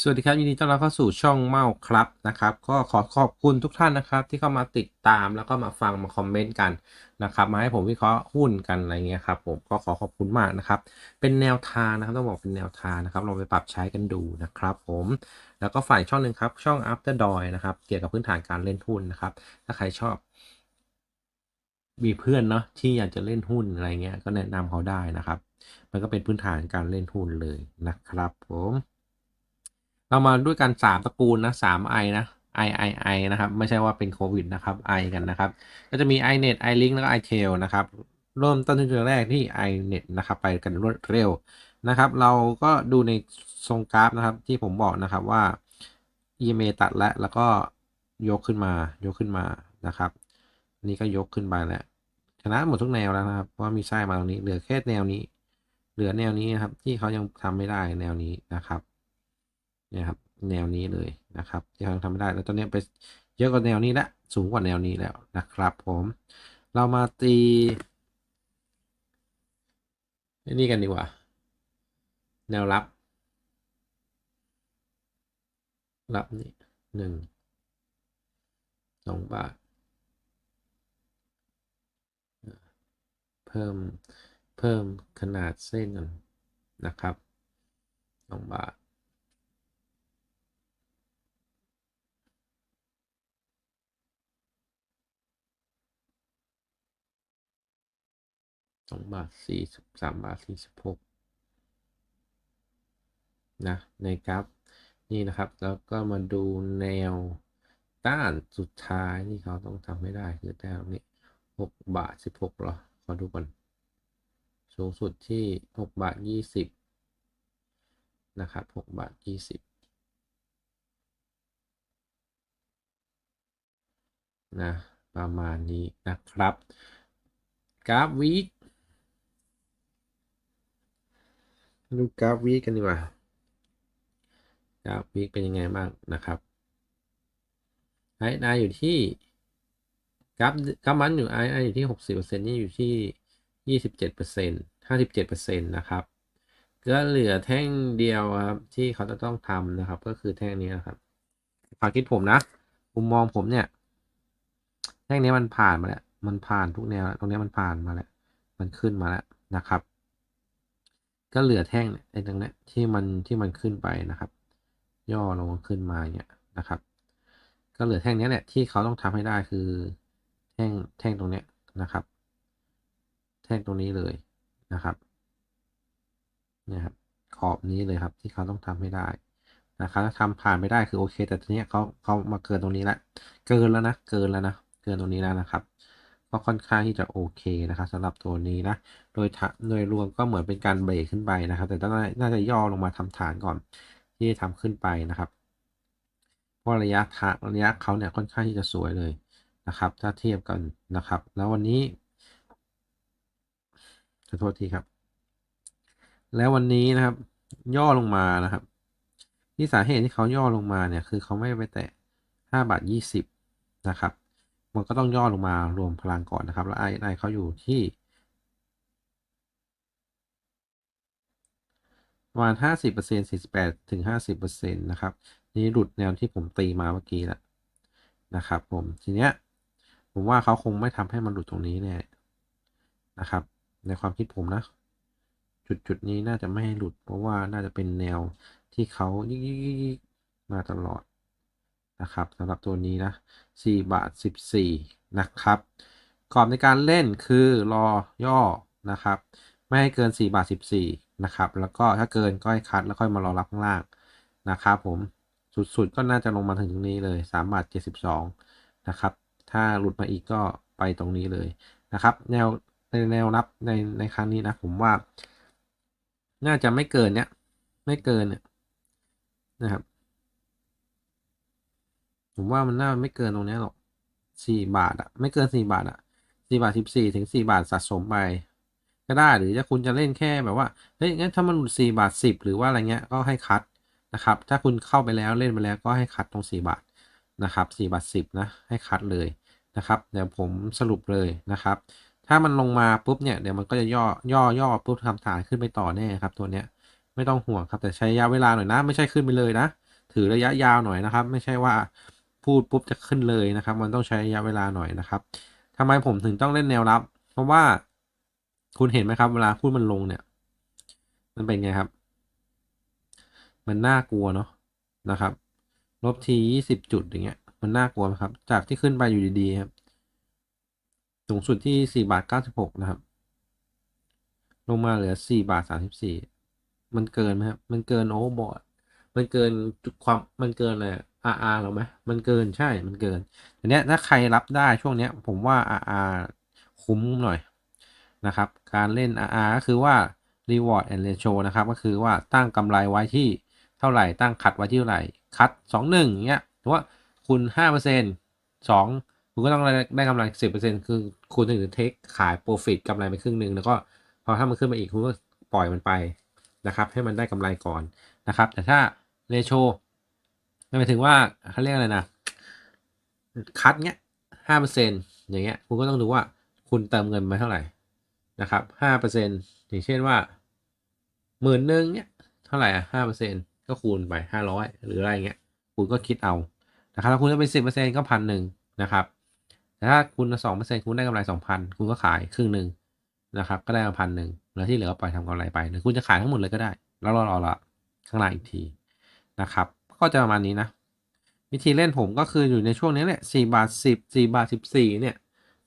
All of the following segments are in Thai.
สวัสดีครับยินดีต้อนรับเข้าสู่ช่องเมาครับนะครับก็ขอขอบคุณทุกท่านนะครับที่เข้ามาติดตามแล้วก็มาฟังมาคอมเมนต์กันนะครับมาให้ผมวิเคราะห์หุ้นกันอะไรเงี้ยครับผมก็ขอขอบคุณมากนะครับเป็นแนวทางนะครับต้องบอกเป็นแนวทางนะครับเราไปปรับใช้กันดูนะครับผมแล้วก็ฝ่ายช่องหนึ่งครับช่อง After d o y นะครับเกี่ยวกับพื้นฐานการเล่นหุ้นนะครับถ้าใครชอบ มีเพื่อนเนาะที่อยากจะเล่นหุ้นอะไรเงี้ยก็แนะนำเขาได้นะครับ มันก็เป็นพื้นฐานการเล่นหุ้นเลยนะครับผม เรามาด้วยกัน3ตระกูลนะ3 I นะ I I I นะครับ ไม่ใช่ว่าเป็นโควิดนะครับ I กันนะครับ ก็จะมี iNet iLink แล้วก็ iTail นะครับ เริ่มต้นที่ตัวแรกที่ iNet นะครับ ไปกันรวดเร็วนะครับ เราก็ดูในทรงกราฟนะครับ ที่ผมบอกนะครับว่า EMA ตัดแล้วแล้วก็ยกขึ้นมายกขึ้นมานะครับ นี่ก็ยกขึ้นไปแล้วชนะหมดทุกแนวแล้วนะครับว่ามีไส้มาตรงนี้เหลือแค่แนวนี้ เหลือแนวนี้นะครับ ที่เขายังทำไม่ได้แนวนี้นะครับ เนี่ยครับแนวนี้เลยนะครับที่เขาทำไม่ได้แล้วตอนนี้ไปเยอะกว่าแนวนี้แล้วสูงกว่าแนวนี้แล้วนะครับผมเรามาตีนี่กันดีกว่า แนวรับรับนี่หนึ่งสองบาท เพิ่มเพิ่มขนาดเส้นกันนะครับสองบาท องบาทสี่สิบสามบาทสี่สิบหกนะในกราฟนี่นะครับ แล้วก็มาดูแนวต้านสุดท้ายที่เขาต้องทำให้ได้คือแนวนี้หกบาทสิบหกหรอขอดูก่อนสูงสุดที่หกบาทยี่สิบนะครับหกบาทยี่สิบนะประมาณนี้นะครับกราฟวีค ดูกราฟวีกันดีกว่ากราฟวีเป็นยังไงบ้างนะครับไอได้อยู่ที่กราฟกราฟมันอยู่ไอ้อยู่ที่หกสิบเปอร์เซ็นต์นี่อยู่ที่ยี่สิบเจ็ดเปอร์เซ็นต์ห้าสิบเจ็ดเปอร์เซ็นต์นะครับก็เหลือแท่งเดียวครับที่เขาจะต้องทำนะครับ ก็คือแท่งนี้นะครับความคิดผมนะมุมมองผมเนี่ย แท่งนี้มันผ่านมาแล้ว มันผ่านทุกแนวตรงนี้มันผ่านมาแล้ว มันขึ้นมาแล้วนะครับ ก็เหลือแท่งไอ้ตรงนี้ที่มันที่มันขึ้นไปนะครับ ย่อลงขึ้นมาเนี่ยนะครับ ก็เหลือแท่งนี้แหละที่เขาต้องทำให้ได้คือ แท่งแท่งตรงเนี้ยนะครับ แท่งตรงนี้เลยนะครับเนี่ยครับขอบนี้เลยครับ ที่เขาต้องทำให้ได้นะครับถ้าทำผ่านไม่ได้คือโอเค แต่ทีนี้เขาเขามาเกินตรงนี้ล้วเกินแล้วนะเกินแล้วนะเกินตรงนี้แล้วนะครับ ก็ค่อนข้างที่จะโอเคนะครับสำหรับตัวนี้นะ โดยโดยรวมก็เหมือนเป็นการเบรกขึ้นไปนะครับ แต่ต้องน่าจะย่อลงมาทำฐานก่อน ที่จะทำขึ้นไปนะครับ เพราะระยะทางระยะเขาเนี่ยค่อนข้างที่จะสวยเลยนะครับ ถ้าเทียบกันนะครับ แล้ววันนี้ขอโทษทีครับ แล้ววันนี้นะครับ ย่อลงมานะครับ ที่สาเหตุที่เขาย่อลงมาเนี่ยคือเขาไม่ไปแตะห้าบาทยี่สิบนะครับ มันก็ต้องย่อลงมารวมพลังก่อนนะครับ แล้วไอไอเขาอยู่ที่ ประมาณห้าสิบเปอร์เซ็นต์สี่สิบแปดถึงห้าสิบเปอร์เซ็นต์นะครับ นี่หลุดแนวที่ผมตีมาเมื่อกี้แล้วนะครับ ผมทีเนี้ยผมว่าเขาคงไม่ทำให้มันหลุดตรงนี้แน่นะครับ ในความคิดผมนะ จุดจุดนี้น่าจะไม่ให้หลุด เพราะว่าน่าจะเป็นแนวที่เขายิกมาตลอด นะครับสำหรับตัวนี้นะ4บาท14 นะครับกรอบในการเล่นคือรอย่อนะครับ ไม่ให้เกิน 4 บาท 14 นะครับ แล้วก็ถ้าเกินก็ให้คัดแล้วค่อยมารอรับข้างล่างนะครับผมสุดๆก็น่าจะลงมาถึงตรงนี้เลย3บาท72 นะครับ ถ้าหลุดมาอีกก็ไปตรงนี้เลยนะครับ แนวในแนวรับในในครั้งนี้นะผมว่า น่าจะไม่เกินเนี้ยไม่เกินเนี่ยนะครับ ผมว่ามันน่าไม่เกินตรงนี้หรอกสี่บาทอะไม่เกินสี่บาทอะสี่บาทสิบสี่ถึงสี่บาทสะสมไปก็ได้หรือถ้าคุณจะเล่นแค่แบบว่าเฮ้ยงั้นถ้ามันหลุดสี่บาทสิบหรือว่าอะไรเงี้ยก็ให้คัดนะครับ ถ้าคุณเข้าไปแล้วเล่นไปแล้วก็ให้คัดตรงสี่บาทนะครับสี่บาทสิบนะให้คัดเลยนะครับ เดี๋ยวผมสรุปเลยนะครับ ถ้ามันลงมาปุ๊บเนี่ยเดี๋ยวมันก็จะย่อย่อย่อปุ๊บทำฐานขึ้นไปต่อแน่ครับ ตัวเนี้ยไม่ต้องห่วงครับแต่ใช้ระยะเวลาหน่อยนะ ไม่ใช่ขึ้นไปเลยนะ ถือระยะยาวหน่อยนะครับ ไม่ใช่ว่า พูดปุ๊บจะขึ้นเลยนะครับ มันต้องใช้ระยะเวลาหน่อยนะครับทำไมผมถึงต้องเล่นแนวรับ เพราะว่าคุณเห็นไหมครับ เวลาพูดมันลงเนี่ย มันเป็นไงครับ มันน่ากลัวเนาะนะครับลบทียี่สิบจุดอย่างเงี้ย มันน่ากลัวครับ จากที่ขึ้นไปอยู่ดีๆครับสูงสุดที่สี่บาทเก้าสิบหกนะครับ ลงมาเหลือสี่บาทสามสิบสี่มันเกินไหมครับ มันเกินโอเวอร์บอทมันเกินความมันเกินอะไร RR หรอไหมมันเกินใช่มันเกินอันเนี้ยถ้าใครรับได้ช่วงเนี้ยผมว่า RR คุ้มหน่อยนะครับ การเล่น RR ก็คือว่า reward and ratio นะครับ ก็คือว่าตั้งกำไรไว้ที่เท่าไหร่ ตั้งคัดไว้ที่เท่าไหร่ คัดสองหนึ่งเงี้ยถือว่าคุณห้าเปอร์เซ็นต์สองคุณก็ต้องได้กำไรสิบเปอร์เซ็นต์คือคุณถึงจะเทคขายโปรฟิตกำไรไปครึ่งหนึ่งแล้วก็พอถ้ามันขึ้นมาอีกคุณก็ปล่อยมันไปนะครับ ให้มันได้กำไรก่อนนะครับ แต่ถ้าเรโช หมายถึงว่าเขาเรียกอะไรนะคัดเนี้ยห้าเปอร์เซ็นอย่างเงี้ยคุณก็ต้องดูว่าคุณเติมเงินมาเท่าไหร่นะครับห้าเปอร์เซ็นอย่างเช่นว่าหมื่นหนึ่งเนี้ยเท่าไหร่อะห้าเปอร์เซ็นก็คูณไปห้าร้อยหรืออะไรเงี้ยคุณก็คิดเอานะครับถ้าคุณจะเป็นสิบเปอร์เซ็นก็พันหนึ่งนะครับแต่ถ้าคุณสองเปอร์เซ็นคุณได้กำไรสองพันคุณก็ขายครึ่งหนึ่งนะครับ ก็ได้มาพันหนึ่งแล้วที่เหลือก็ปล่อยทำกำไรไปหรือคุณจะขายทั้งหมดเลยก็ได้ แล้วรอรอละข้างล่าอีกทีนะครับ ก็จะประมาณนี้นะ วิธีเล่นผมก็คืออยู่ในช่วงนี้แหละสี่บาทสิบสี่บาทสิบสี่เนี่ย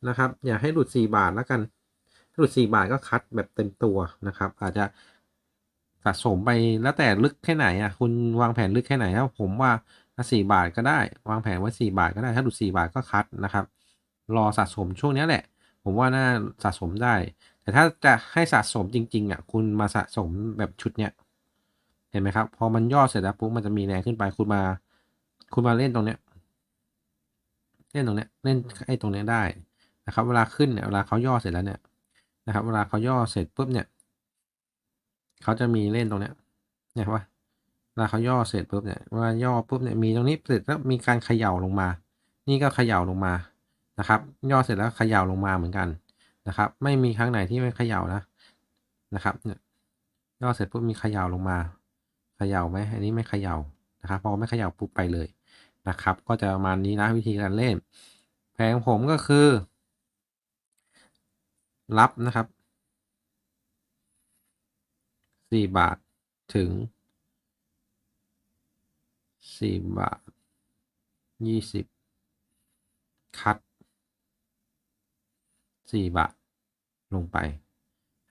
นะครับ อย่าให้หลุดสี่บาทแล้วกันหลุดสี่บาทก็คัดแบบเต็มตัวนะครับ อาจจะสะสมไปแล้วแต่ลึกแค่ไหนอะคุณวางแผนลึกแค่ไหนถ้าผมว่าสี่บาทก็ได้ วางแผนไว้สี่บาทก็ได้ถ้าหลุดสี่บาทก็คัดนะครับ รอสะสมช่วงนี้แหละ ผมว่าน่าสะสมได้ แต่ถ้าจะให้สะสมจริงๆอะคุณมาสะสมแบบชุดเนี้ย ห็นไหมครับพอมันย่อเสร็จแล้วปุ๊บมันจะมีแรงขึ้นไปคุณมา คุณมาเล่นตรงเนี้ย เล่นตรงเนี้ยเล่นไอ้ตรงเนี้ยได้นะครับ เวลาขึ้นเนี่ยเวลาเขาย่อเสร็จแล้วเนี่ยนะครับ เวลาเขาย่อเสร็จปุ๊บเนี่ยเขาจะมีเล่นตรงเนี้ยเนี่ยว่าเวลาเขาย่อเสร็จปุ๊บเนี่ยเวลาย่อปุ๊บเนี่ยมีตรงนี้เสร็จแล้วมีการเขย่าลงมา นี่ก็เขย่าลงมานะครับ ย่อเสร็จแล้วเขย่าลงมาเหมือนกันนะครับ ไม่มีครั้งไหนที่ไม่เขย่านะนะครับเนี่ยย่อเสร็จปุ๊บมีเขย่าลงมา เขย่าไหมอันนี้ไม่เขย่านะครับพอไม่เขย่าปุ๊บไปเลยนะครับ ก็จะประมาณนี้นะวิธีการเล่น แผงผมก็คือ รับนะครับสี่บาทถึงสี่บาทยี่สิบคัดสี่บาทลงไป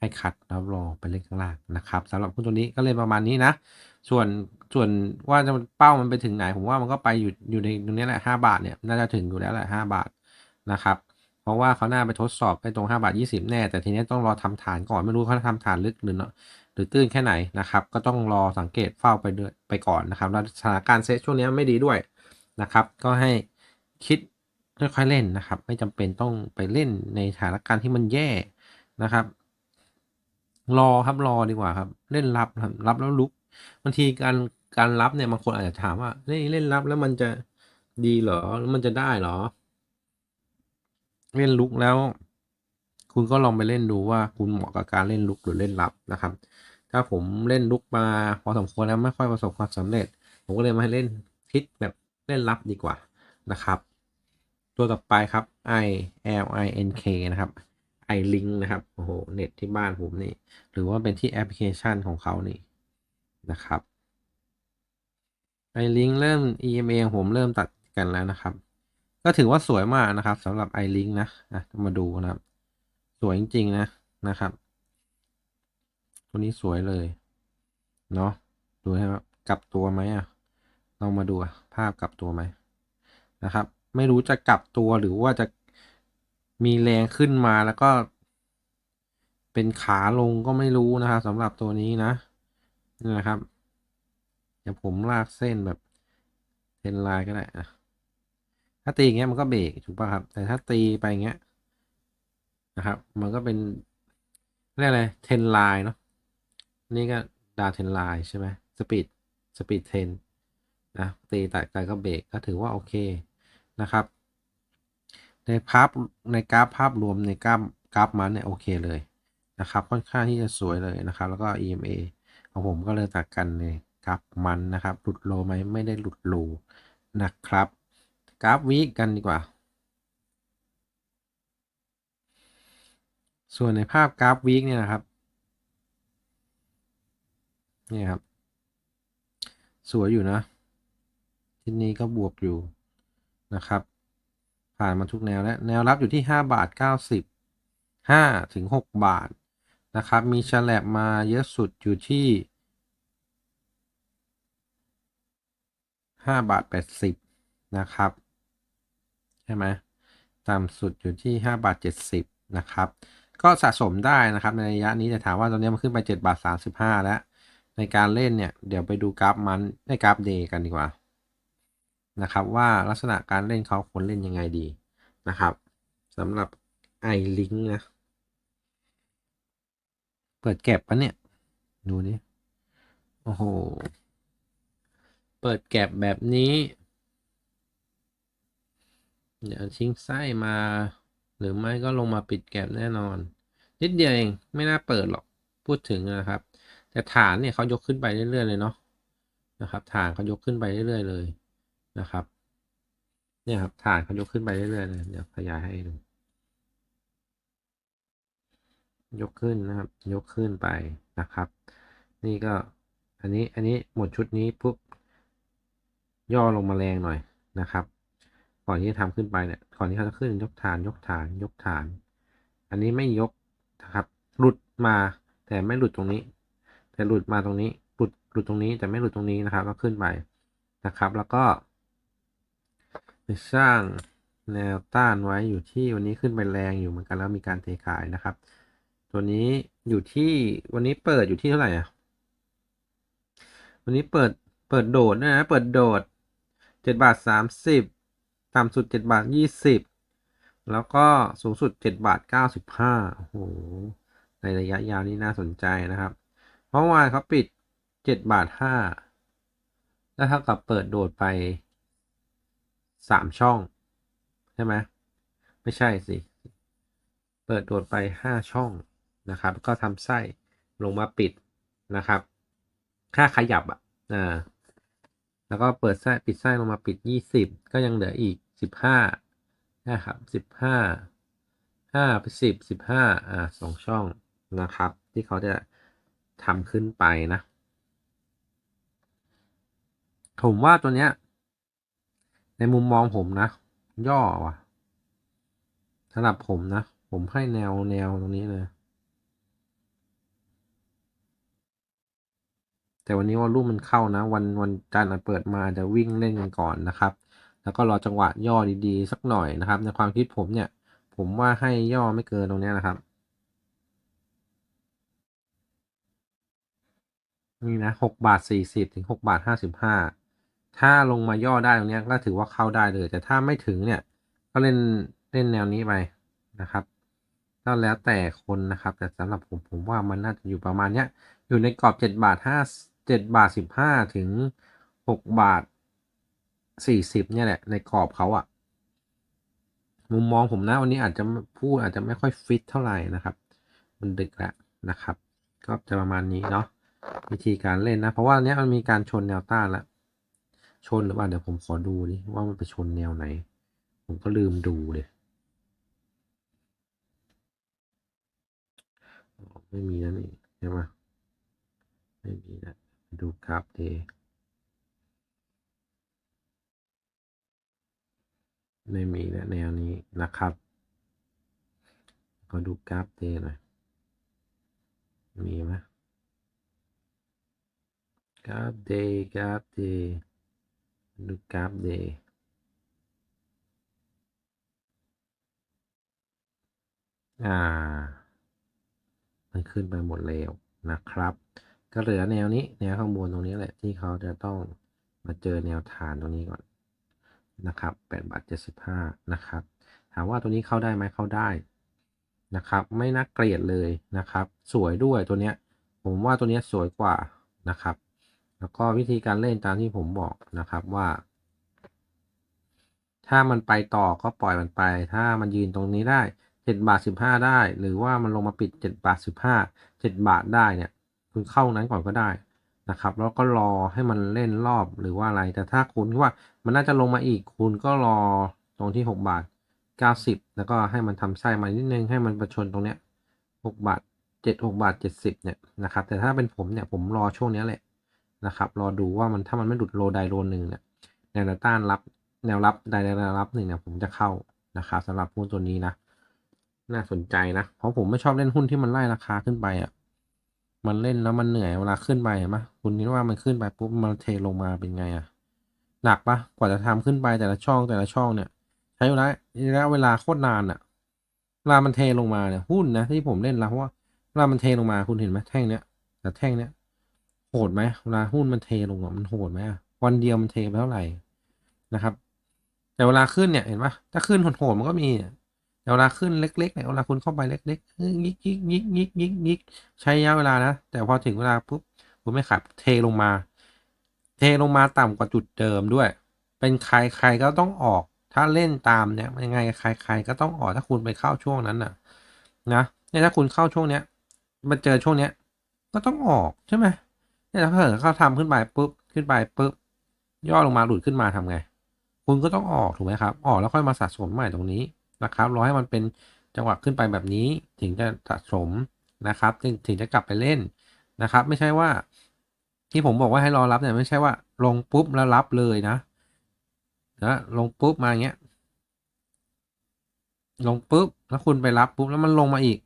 ให้คัดแล้วรอไปเล่นข้างล่างนะครับสำหรับหุ้นตัวนี้ก็เล่นประมาณนี้นะ ส่วนส่วนว่าจะเป้ามันไปถึงไหน ผมว่ามันก็ไปอยู่อยู่ในตรงนี้แหละห้าบาทเนี่ยน่าจะถึงอยู่แล้วแหละห้าบาทนะครับเพราะว่าเขาหน้าไปทดสอบไปตรงห้าบาทยี่สิบแน่ แต่ทีนี้ต้องรอทำฐานก่อนไม่รู้เขาทำฐานลึกหรือเนาะหรือตื้นแค่ไหนนะครับ ก็ต้องรอสังเกตเฝ้าไปด้วยไปก่อนนะครับแล้วสถานการณ์เซตช่วงนี้ไม่ดีด้วยนะครับ ก็ให้คิดค่อยๆเล่นนะครับ ไม่จำเป็นต้องไปเล่นในสถานการณ์ที่มันแย่นะครับ รอครับรอดีกว่าครับ เล่นรับครับรับแล้วลุกบางทีการการรับเนี่ยบางคนอาจจะถามว่าเล่นเล่นรับแล้วมันจะดีเหรอแล้วมันจะได้เหรอ เล่นลุกแล้ว คุณก็ลองไปเล่นดูว่าคุณเหมาะกับการเล่นลุกหรือเล่นรับนะครับ ถ้าผมเล่นลุกมาพอสมควรแล้วไม่ค่อยประสบความสำเร็จ ผมก็เลยมาเล่นคิดแบบเล่นรับดีกว่านะครับ ตัวต่อไปครับ i l i n k นะครับ i link นะครับโอ้โหเน็ตที่บ้านผมนี่ หรือว่าเป็นที่แอปพลิเคชันของเขานี่นะครับ i link เริ่ม EMA ของผมเริ่มตัดกันแล้วนะครับ ก็ถือว่าสวยมากนะครับสำหรับ i link นะอะมาดูนะครับ สวยจริง ๆ นะนะครับ ตัวนี้สวยเลยเนาะดูให้ว่ากลับตัวไหมอะลองมาดูอะภาพกลับตัวไหมนะครับ ไม่รู้จะกลับตัวหรือว่าจะ มีแรงขึ้นมาแล้วก็ เป็นขาลงก็ไม่รู้นะครับสำหรับตัวนี้นะนี่นะครับ เดี๋ยวผมลากเส้นแบบเทนไลน์ก็ได้อะถ้าตีอย่างเงี้ยมันก็เบรกถูกป่ะครับ แต่ถ้าตีไปอย่างเงี้ยนะครับ มันก็เป็นเรียกอะไรเทนไลน์เนาะนี่ก็ดาวเทนไลน์ใช่ไหมสปีดสปีดเทนนะตีแต่ไกลก็เบรกก็ถือว่าโอเคนะครับ ในภาพในกราฟภาพรวมในกราฟกราฟมันเนี่ยโอเคเลยนะครับ ค่อนข้างที่จะสวยเลยนะครับ แล้วก็ EMA ของผมก็เลยตัดกันในกราฟมันนะครับ หลุดโลไหมไม่ได้หลุดโลนะครับ กราฟวีกันดีกว่า ส่วนในภาพกราฟวีคเนี่ยนะครับนี่ครับ สวยอยู่นะทีนี้ก็บวกอยู่นะครับ ผ่านมาทุกแนวแล้วแนวรับอยู่ที่ 5 บาท 90 5ถึง6บาทนะครับ มีฉลบมาเยอะสุดอยู่ที่ 5 บาท 80 นะครับ ใช่ไหมต่ำสุดอยู่ที่ 5 บาท 70 นะครับ ก็สะสมได้นะครับ ในระยะนี้แต่ถามว่าตอนนี้มันขึ้นไป 7 บาท 35 แล้ว ในการเล่นเนี่ย เดี๋ยวไปดูกราฟมันในกราฟเดย์กันดีกว่า นะครับว่าลักษณะการเล่นเขาควรเล่นยังไงดีนะครับสำหรับไอลิงนะ เปิดแก็บปะเนี่ย ดูนี่โอ้โห เปิดแก็บแบบนี้ เดี๋ยวทิ้งไส้มา หรือไม่ก็ลงมาปิดแก็บแน่นอน นิดเดียวเอง ไม่น่าเปิดหรอกพูดถึงนะครับ แต่ฐานเนี่ยเขายกขึ้นไปเรื่อยๆเลยเนาะนะครับ ฐานเขายกขึ้นไปเรื่อยๆเลย นะครับ เนี่ยครับฐานเขายกขึ้นไปเรื่อยๆเลยเดี๋ยวขยายให้ดู ยกขึ้นนะครับ ยกขึ้นไปนะครับ นี่ก็อันนี้อันนี้หมดชุดนี้ปุ๊บย่อลงมาแรงหน่อยนะครับ ก่อนที่จะทำขึ้นไปเนี่ยก่อนที่เขาจะขึ้นยกฐานยกฐานยกฐาน อันนี้ไม่ยกนะครับหลุดมาแต่ไม่หลุดตรงนี้ แต่หลุดมาตรงนี้หลุดหลุดตรงนี้แต่ไม่หลุดตรงนี้นะครับ ก็ขึ้นไปนะครับ แล้วก็ ไปสร้างแนวต้านไว้อยู่ที่วันนี้ขึ้นไปแรงอยู่เหมือนกันแล้วมีการเทขายนะครับ ตัวนี้อยู่ที่วันนี้เปิดอยู่ที่เท่าไหร่อะวันนี้เปิดเปิดโดดนะเปิดโดดเจ็ดบาทสามสิบต่ำสุดเจ็ดบาทยี่สิบแล้วก็สูงสุดเจ็ดบาทเก้าสิบห้าโอ้โหในระยะยาวนี่น่าสนใจนะครับ เพราะว่าเขาปิดเจ็ดบาทห้าแล้วเท่ากับเปิดโดดไป สามช่อง ใช่ไหมไม่ใช่สิ เปิดโดดไปห้าช่องนะครับ ก็ทำไส้ลงมาปิดนะครับ ค่าขยับอะอ่าแล้วก็เปิดไส้ปิดไส้ลงมาปิดยี่สิบก็ยังเหลืออีกสิบห้านะครับสิบห้าห้าไปสิบสิบห้าอ่าสองช่องนะครับ ที่เขาจะทำขึ้นไปนะ ผมว่าตัวเนี้ย ในมุมมองผมนะ ย่อว่ะสำหรับผมนะ ผมให้แนวแนวตรงนี้เลย แต่วันนี้ว่ารุ่มมันเข้านะ วันวันจันทร์เปิดมาจะวิ่งเล่นกันก่อนนะครับ แล้วก็รอจังหวะย่อดีๆ สักหน่อยนะครับ ในความคิดผมเนี่ย ผมว่าให้ย่อไม่เกินตรงนี้นะครับ นี่นะหกบาทสี่สิบถึงหกบาทห้าสิบห้า ถ้าลงมาย่อได้ตรงนี้ก็ถือว่าเข้าได้เลย แต่ถ้าไม่ถึงเนี่ย ก็เล่นเล่นแนวนี้ไปนะครับก็แล้วแต่คนนะครับ แต่สำหรับผมผมว่ามันน่าจะอยู่ประมาณเนี้ย อยู่ในกรอบเจ็ดบาทห้าเจ็ดบาทสิบห้าถึงหกบาทสี่สิบเนี่ยแหละ ในกรอบเขาอะมุมมองผมนะวันนี้อาจจะพูดอาจจะไม่ค่อยฟิตเท่าไหร่นะครับ มันดึกแล้วนะครับ ก็จะประมาณนี้เนาะวิธีการเล่นนะ เพราะว่าเนี้ยมันมีการชนแนวต้านแล้ว ชนหรือเปล่าเดี๋ยวผมขอดูดิว่ามันไปชนแนวไหน ผมก็ลืมดูเลยไม่มีนั่นเองใช่ไหมไม่มีนะดูกราฟเดย์ไม่มีนะแนวนี้นะครับ ก็ดูกราฟเดย์หน่อยมีไหมกราฟเดย์กราฟเดย์ ดูกราฟเดย์อ่า มันขึ้นไปหมดแล้วนะครับ ก็เหลือแนวนี้แนวข้างบนตรงนี้แหละที่เขาจะต้องมาเจอแนวฐานตรงนี้ก่อนนะครับ8บาท75 นะครับ ถามว่าตัวนี้เข้าได้ไหมเข้าได้นะครับ ไม่น่าเกลียดเลยนะครับ สวยด้วยตัวเนี้ย ผมว่าตัวเนี้ยสวยกว่านะครับ แล้วก็วิธีการเล่นตามที่ผมบอกนะครับว่า ถ้ามันไปต่อก็ปล่อยมันไป ถ้ามันยืนตรงนี้ได้เจ็ดบาทสิบห้าได้ หรือว่ามันลงมาปิดเจ็ดบาทสิบห้าเจ็ดบาทได้เนี่ย คุณเข้านั้นก่อนก็ได้นะครับ แล้วก็รอให้มันเล่นรอบหรือว่าอะไร แต่ถ้าคุณว่ามันน่าจะลงมาอีกคุณก็รอตรงที่6บาท90แล้วก็ให้มันทำไส้มานิดนึงให้มันประชนตรงเนี้ย6บาท7 6บาท70เนี่ยนะครับ แต่ถ้าเป็นผมเนี่ยผมรอช่วงนี้แหละ นะครับ รอดูว่ามันถ้ามันไม่หลุดโลใดโลหนึ่งเนี่ยแนวต้านรับแนวรับใดแนวรับหนึ่งเนี่ยผมจะเข้านะครับสำหรับหุ้นตัวนี้นะ น่าสนใจนะ เพราะผมไม่ชอบเล่นหุ้นที่มันไล่ราคาขึ้นไปอะมันเล่นแล้วมันเหนื่อยเวลาขึ้นไปเห็นปะคุณคิดว่ามันขึ้นไปปุ๊บมันเทลงมาเป็นไงอะหนักปะกว่าจะทำขึ้นไปแต่ละช่องแต่ละช่องเนี่ย ใช้เวลาระยะเวลาโคตรนานอะเวลามันเทลงมาเนี่ยหุ้นนะที่ผมเล่นแล้วเพราะว่าเวลามันเทลงมาคุณเห็นไหมแท่งเนี้ยแต่แท่งเนี้ย โหดไหมเวลาหุ้นมันเทลงอะมันโหดไหมอะวันเดียวมันเทไปเท่าไหร่นะครับ แต่เวลาขึ้นเนี่ยเห็นปะถ้าขึ้นโหดๆมันก็มีเนี่ยแต่เวลาขึ้นเล็กๆเนี่ยเวลาคุณเข้าไปเล็กๆยิกยิกยิกยิกยิกยิกใช้ระยะเวลานะ แต่พอถึงเวลาปุ๊บคุณไม่ขับ เทลงมา เทลงมาต่ำกว่าจุดเดิมด้วย เป็นใครใครก็ต้องออก ถ้าเล่นตามเนี่ยยังไงใครใครก็ต้องออกถ้าคุณไปเข้าช่วงนั้นน่ะ นะเนี่ยถ้าคุณเข้าช่วงเนี้ยมาเจอช่วงเนี้ยก็ต้องออกใช่ไหม เนี่ยถ้าเกิดเขาทำขึ้นไปปุ๊บขึ้นไปปุ๊บย่อลงมาหลุดขึ้นมาทำไง คุณก็ต้องออกถูกไหมครับ ออกแล้วค่อยมาสะสมใหม่ตรงนี้นะครับรอให้มันเป็นจังหวะขึ้นไปแบบนี้ถึงจะสะสมนะครับถึงถึงจะกลับไปเล่นนะครับ ไม่ใช่ว่า ที่ผมบอกว่าให้รอรับเนี่ยไม่ใช่ว่า ลงปุ๊บแล้วรับเลยนะนะลงปุ๊บมาอย่างเงี้ย ลงปุ๊บแล้วคุณไปรับปุ๊บแล้วมันลงมาอีก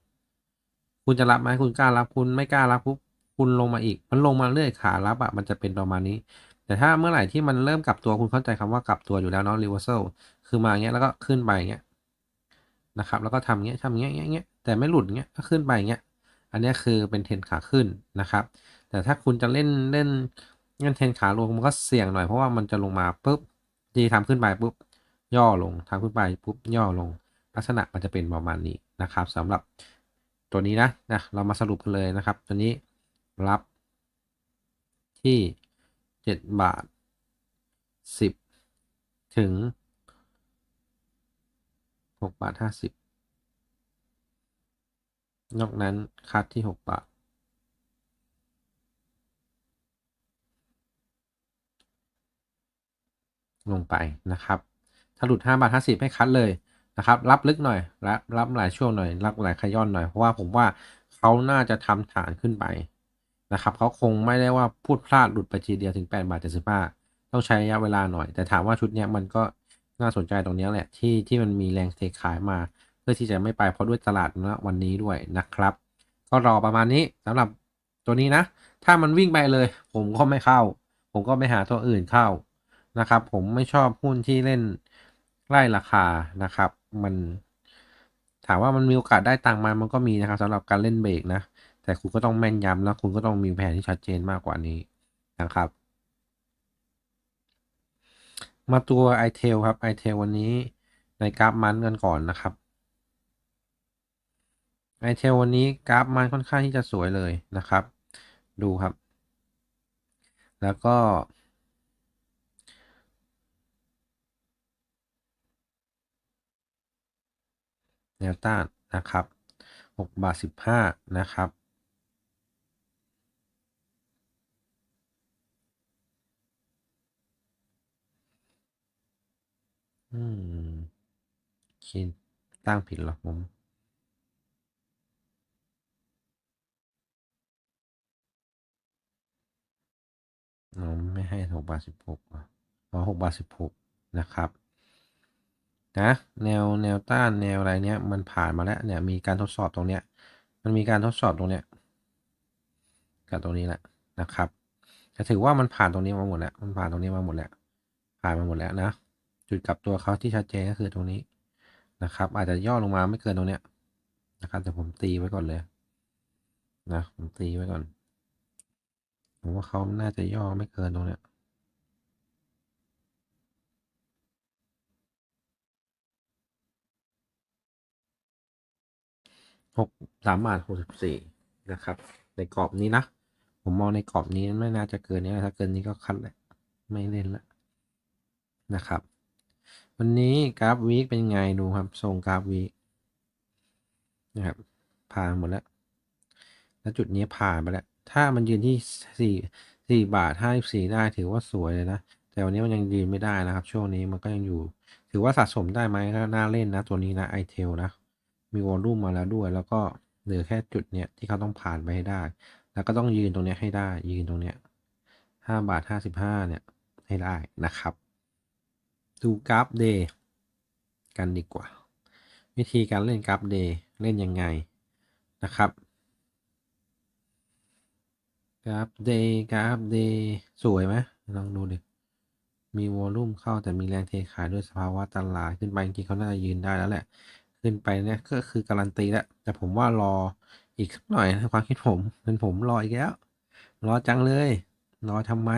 คุณจะรับไหมคุณกล้ารับคุณไม่กล้ารับปุ๊บ คุณลงมาอีก มันลงมาเรื่อยขารับอะมันจะเป็นประมาณนี้ แต่ถ้าเมื่อไหร่ที่มันเริ่มกลับตัวคุณเข้าใจคำว่ากลับตัวอยู่แล้วเนาะ reversal คือมาอย่างเงี้ยแล้วก็ขึ้นไปอย่างเงี้ยนะครับ แล้วก็ทำเงี้ยทำเงี้ยเงี้ยแต่ไม่หลุดเงี้ยก็ขึ้นไปอย่างเงี้ย อันนี้คือเป็นเทรนขาขึ้นนะครับ แต่ถ้าคุณจะเล่นเล่นเล่นเทรนขาลงมันก็เสี่ยงหน่อยเพราะว่ามันจะลงมาปุ๊บดีทำขึ้นไปปุ๊บย่อลงทำขึ้นไปปุ๊บย่อลง ลักษณะมันจะเป็นประมาณนี้นะครับสำหรับตัวนี้นะนะเรามาสรุปกันเลยนะครับ ตัวนี้ รับ ที่ 7 บาท 10 ถึง 6 บาท 50 นอกนั้นคัดที่ 6 บาท ลงไปนะครับ ถ้าหลุด 5 บาท 50 ให้คัดเลยนะครับ รับลึกหน่อยรับรับหลายช่วงหน่อย รับหลายขย้อนหน่อย เพราะว่าผมว่าเขาน่าจะทำฐานขึ้นไป นะครับเขาคงไม่ได้ว่าพูดพลาดหลุดไปทีเดียวถึง8บาท75 ต้องใช้ระยะเวลาหน่อย แต่ถามว่าชุดนี้มันก็น่าสนใจตรงนี้แหละที่ที่มันมีแรงเทขายมา เพื่อที่จะไม่ไปเพราะด้วยตลาดนะวันนี้ด้วยนะครับ ก็รอประมาณนี้สำหรับตัวนี้นะ ถ้ามันวิ่งไปเลย ผมก็ไม่เข้า ผมก็ไปหาตัวอื่นเข้านะครับ ผมไม่ชอบหุ้นที่เล่นไล่ราคานะครับ มันถามว่ามันมีโอกาสได้ตังค์มามันก็มีนะครับสำหรับการเล่นเบรกนะ แต่คุณก็ต้องแม่นยำแล้วคุณก็ต้องมีแผนที่ชัดเจนมากกว่านี้นะครับ มาตัว i t e l ครับ i t e l วันนี้ในกราฟมันกันก่อนนะครับ i t e l วันนี้กราฟมันค่อนข้างที่จะสวยเลยนะครับ ดูครับ แล้วก็แนวต้านนะครับ6บาท15 นะครับ อืมคิดตั้งผิดเหรอผม อ๋อไม่ให้หกบาทสิบหกอ๋อหกบาทสิบหกนะครับ นะ แนวแนวต้านแนวอะไรเนี้ย มันผ่านมาแล้วเนี่ย มีการทดสอบตรงเนี้ย มันมีการทดสอบตรงเนี้ย กับตรงนี้แหละนะครับจะถือว่ามันผ่านตรงนี้มาหมดแล้ว มันผ่านตรงนี้มาหมดแล้ว ผ่านมาหมดแล้วนะ จุดกลับตัวเขาที่ชัดเจนก็คือตรงนี้นะครับ อาจจะย่อลงมาไม่เกินตรงเนี้ยนะครับแต่ผมตีไว้ก่อนเลยนะผมตีไว้ก่อนผมว่าเขาน่าจะย่อไม่เกินตรงเนี้ยหกสามบาทหกสิบสี่นะครับ ในกรอบนี้นะ ผมมองในกรอบนี้ไม่น่าจะเกินนี้ถ้าเกินนี้ก็คัดแหละไม่เล่นละนะครับ วันนี้กราฟวีคเป็นไงดูครับทรงกราฟวีคนะครับผ่านหมดแล้ว แล้วจุดนี้ผ่านไปแล้ว ถ้ามันยืนที่สี่สี่บาทห้าสี่ได้ถือว่าสวยเลยนะ แต่วันนี้มันยังยืนไม่ได้นะครับ ช่วงนี้มันก็ยังอยู่ ถือว่าสะสมได้ไหมก็น่าเล่นนะ ตัวนี้นะไอเทลนะ มีวอลลุ่มมาแล้วด้วย แล้วก็เหลือแค่จุดเนี้ยที่เขาต้องผ่านไปให้ได้ แล้วก็ต้องยืนตรงเนี้ยให้ได้ ยืนตรงเนี้ยห้าบาทห้าสิบห้าเนี่ยให้ได้นะครับ ดูกราฟเดย์กันดีกว่า วิธีการเล่นกราฟเดย์เล่นยังไงนะครับกราฟเดย์กราฟเดย์สวยไหมลองดูดิมีวอลลุ่มเข้าแต่มีแรงเทขายด้วยสภาวะตลาดขึ้นไปจริงเขาน่าจะยืนได้แล้วแหละ ขึ้นไปเนี่ยก็คือการันตีแล้ว แต่ผมว่ารออีกสักหน่อยนะความคิดผมเป็นผมรออีกแล้ว รอจังเลย รอทำไม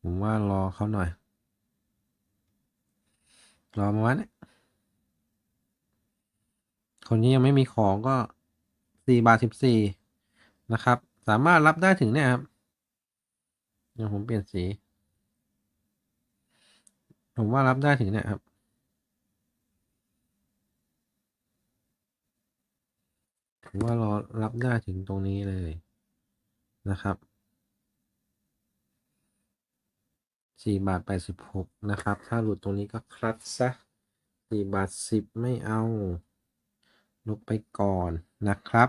ผมว่ารอเขาหน่อย รอมาวันนี้คนนี้ยังไม่มีของก็สี่บาทสิบสี่นะครับ สามารถรับได้ถึงเนี่ยครับเดี๋ยวผมเปลี่ยนสี ผมว่ารับได้ถึงเนี่ยครับผมว่ารอรับได้ถึงตรงนี้เลยนะครับ สี่บาทแปดสิบหกนะครับ ถ้าหลุดตรงนี้ก็คลัดซะสี่บาทสิบไม่เอาลบไปก่อนนะครับ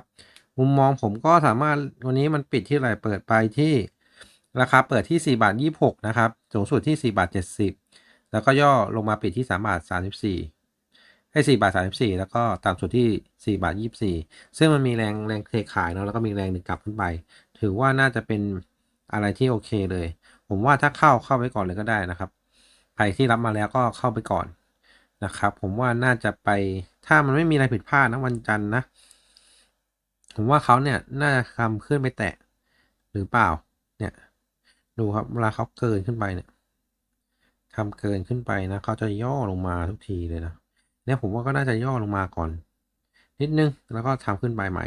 มุมมองผมก็สามารถวันนี้มันปิดที่ไหนเปิดไปที่ราคาเปิดที่ 4 บาท 26 นะครับสูงสุดที่ 4 บาท 70 แล้วก็ย่อลงมาปิดที่ 3 บาท 34 ให้ 4 บาท 34 แล้วก็ต่ำสุดที่ 4 บาท 24 ซึ่งมันมีแรงแรงเทขายเนาะแล้วก็มีแรงดึงกลับขึ้นไป ถือว่าน่าจะเป็นอะไรที่โอเคเลย ผมว่าถ้าเข้าเข้าไปก่อนเลยก็ได้นะครับ ใครที่รับมาแล้วก็เข้าไปก่อนนะครับ ผมว่าน่าจะไปถ้ามันไม่มีอะไรผิดพลาดนะวันจันทร์นะ ผมว่าเขาเนี่ยน่าจะทำขึ้นไปแตะหรือเปล่าเนี่ยดูครับเวลาเขาเกินขึ้นไปเนี่ยทำเกินขึ้นไปนะเขาจะย่อลงมาทุกทีเลยนะเนี่ยผมว่าก็น่าจะย่อลงมาก่อน นิดนึงแล้วก็ทำขึ้นไปใหม่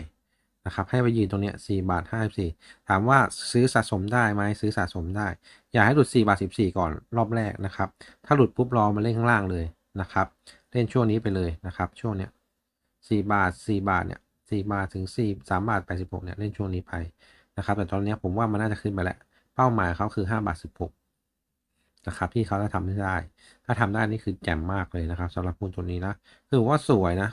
นะครับให้ไปยืนตรงเนี้ย4บาท54 ถามว่าซื้อสะสมได้ไหมซื้อสะสมได้ อย่าให้หลุด4บาท14 ก่อนรอบแรกนะครับ ถ้าหลุดปุ๊บรอมาเล่นข้างล่างเลยนะครับ เล่นช่วงนี้ไปเลยนะครับ ช่วงเนี้ย4บาท 4 บาทเนี่ย4บาทถึง4 3บาท86เนี่ยเล่นช่วงนี้ไปนะครับ แต่ตอนนี้ผมว่ามันน่าจะขึ้นไปแล้ว เป้าหมายเขาคือ5บาท16นะครับที่เขาจะทำได้ ถ้าทำได้นี่คือแจ่มมากเลยนะครับสำหรับหุ้นตัวนี้นะคือว่าสวยนะ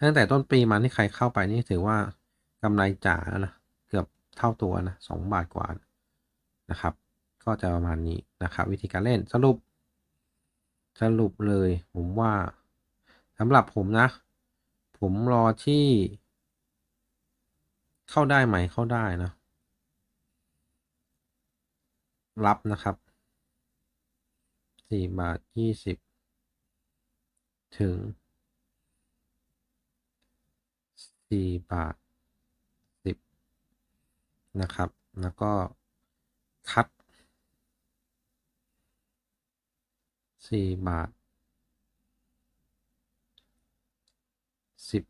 ตั้งแต่ต้นปีมาที่ใครเข้าไปนี่ถือว่ากำไรจ๋านะเกือบเท่าตัวนะสองบาทกว่านะครับ ก็จะประมาณนี้นะครับ วิธีการเล่นสรุป สรุปเลยผมว่าสำหรับผมนะ ผมรอที่ เข้าได้ไหมเข้าได้นะรับนะครับสี่บาทยี่สิบถึง สี่บาทสิบนะครับ แล้วก็คัดสี่บาทสิบ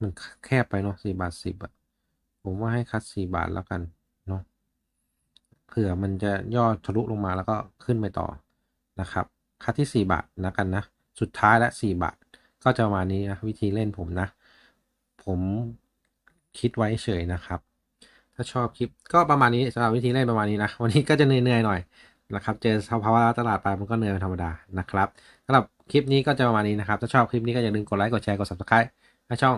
มันแคบไปเนาะสี่บาทสิบอะผมว่าให้คัดสี่บาทแล้วกันเนาะเผื่อมันจะย่อทะลุลงมาแล้วก็ขึ้นไปต่อนะครับ คัดที่ 4 บาทนะกันนะ สุดท้ายและ 4 บาท ก็จะประมาณนี้นะ วิธีเล่นผมนะ ผมคิดไว้เฉยนะครับ ถ้าชอบคลิปก็ประมาณนี้สำหรับวิธีเล่นประมาณนี้นะ วันนี้ก็จะเหนื่อยๆหน่อยนะครับ เจอสภาวะตลาดไปมันก็เหนื่อยธรรมดานะครับสำหรับคลิปนี้ก็จะประมาณนี้นะครับ ถ้าชอบคลิปนี้ก็อย่าลืมกดไลค์ กดแชร์ กด subscribe ให้ช่อง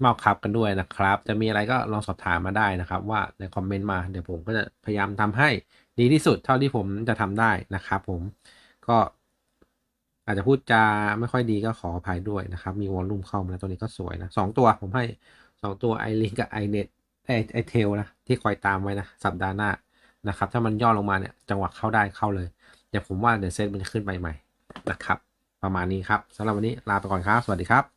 เมาคับกันด้วยนะครับ จะมีอะไรก็ลองสอบถามมาได้นะครับ ว่าในคอมเมนต์มาเดี๋ยวผมก็จะพยายามทำให้ดีที่สุดเท่าที่ผมจะทำได้นะครับผมก็ อาจจะพูดจาไม่ค่อยดีก็ขออภัยด้วยนะครับ มีวอลลุ่มเข้ามาแล้วตัวนี้ก็สวยนะสองตัวผมให้สองตัวไอลิงกับไอเน็ตไอไอเทลนะที่คอยตามไว้นะสัปดาห์หน้านะครับ ถ้ามันย่อลงมาเนี่ยจังหวะเข้าได้เข้าเลยเดี๋ยวผมว่าเดี๋ยวเซตมันจะขึ้นไปใหม่นะครับ ประมาณนี้ครับสำหรับวันนี้ลาไปก่อนครับ สวัสดีครับ